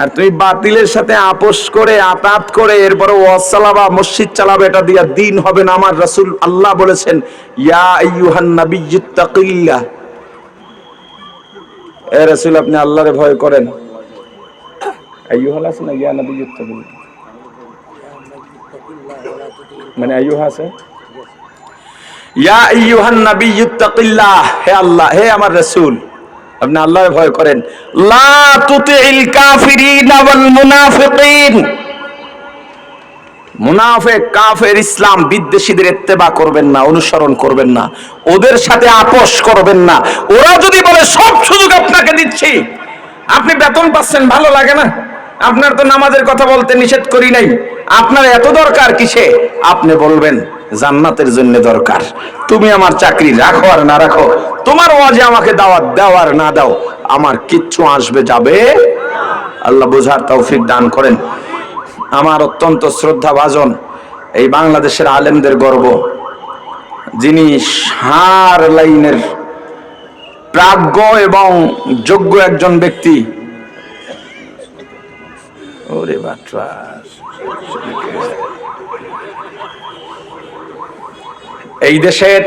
আর তুমি বাতিলের সাথে আপোষ করে আতাত করে এরপরে ওয়াজ চালাবা, মসজিদ চালাবে, এটা দিয়া দিন হবে না। আমার রাসূল আল্লাহ বলেছেন, ইয়া আইয়ুহান নাবিয়্যুত্তাকিল্লাহ এ রাসূল, আপনি আল্লাহরে ভয় করেন। আইয়ুহাল আছে না, ইয়া নাবিয়্যুত্তাকিল্লাহ মানে আইয়ুহা আছে? ইয়া আইয়ুহান নাবিয়্যুত্তাকিল্লাহ হে আল্লাহ, হে আমার রাসূল। আপনি আল্লাহর ভয় করেন। কাফের, ইসলাম বিদ্বেষীদের করবেন না, অনুসরণ করবেন না, ওদের সাথে আপোষ করবেন না। ওরা যদি বলে, সব সুযোগ আপনাকে দিচ্ছি। আপনি বেতন পাচ্ছেন, ভালো লাগে না। আপনার তো নামাজের কথা বলতে নিষেধ করি নাই। আপনার এত দরকার কিসে? আপনি বলবেন, জান্নাতের জন্য দরকার। তুমি আমার চাকরি রাখো আর না রাখো। তোমার ওয়াজে আমাকে দাওয়াত দাও আর না দাও, আমার কিচ্ছু আসবে, যাবে। আল্লাহ বোঝার তৌফিক দান করেন। আমার অত্যন্ত শ্রদ্ধা ভাজন এই বাংলাদেশের আলেমদের গর্ব। যিনি সার লাইনের প্রাজ্ঞ এবং যোগ্য একজন ব্যক্তি। ওরে এই দেশের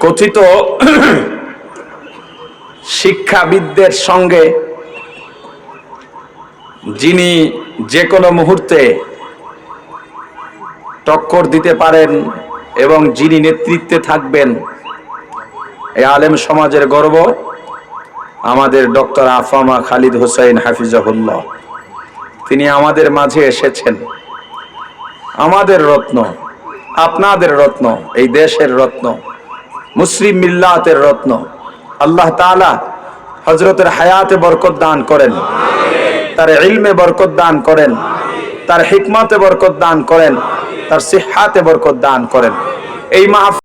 কথিত শিক্ষাবিদদের সঙ্গে যিনি যে কোনো মুহূর্তে টক্কর দিতে পারেন এবং যিনি নেতৃত্বে থাকবেন এই আলেম সমাজের গর্ব, আমাদের ডক্টর আফামা খালিদ হোসেন হাফিজাহুল্লাহ। তিনি আমাদের মাঝে এসেছেন। আমাদের রত্ন, আপনাদের রত্ন, এই দেশের রত্ন। মুসলিম মিল্লাতের রত্ন। আল্লাহ তালা হজরতের হায়াতে বরকত দান করেন। তার ইলমে বরকত দান করেন। তার হিকমাতে বরকত দান করেন। তার সিহাতে বরকত দান করেন। এই মাহফিল